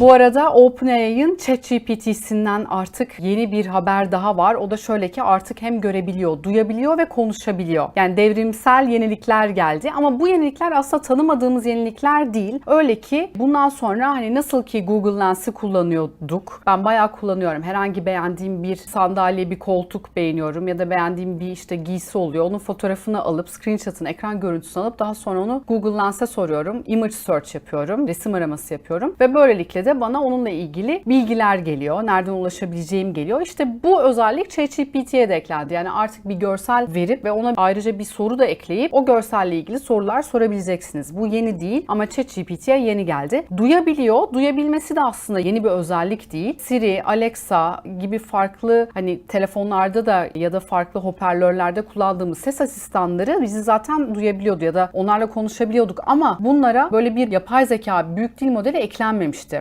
Bu arada OpenAI'ın ChatGPT'sinden artık yeni bir haber daha var. O da şöyle ki artık hem görebiliyor, duyabiliyor ve konuşabiliyor. Yani devrimsel yenilikler geldi ama bu yenilikler aslında tanımadığımız yenilikler değil. Öyle ki bundan sonra hani nasıl ki Google Lens'i kullanıyorduk. Ben bayağı kullanıyorum. Herhangi beğendiğim bir sandalye, bir koltuk beğeniyorum ya da beğendiğim bir işte giysi oluyor. Onun fotoğrafını alıp screenshot'ını, ekran görüntüsünü alıp daha sonra onu Google Lens'e soruyorum. Image search yapıyorum. Resim araması yapıyorum ve böylelikle bana onunla ilgili bilgiler geliyor. Nereden ulaşabileceğim geliyor. İşte bu özellik ChatGPT'ye de eklendi. Yani artık bir görsel verip ve ona ayrıca bir soru da ekleyip o görselle ilgili sorular sorabileceksiniz. Bu yeni değil ama ChatGPT'ye yeni geldi. Duyabiliyor. Duyabilmesi de aslında yeni bir özellik değil. Siri, Alexa gibi farklı hani telefonlarda da ya da farklı hoparlörlerde kullandığımız ses asistanları bizi zaten duyabiliyordu ya da onlarla konuşabiliyorduk ama bunlara böyle bir yapay zeka büyük dil modeli eklenmemişti.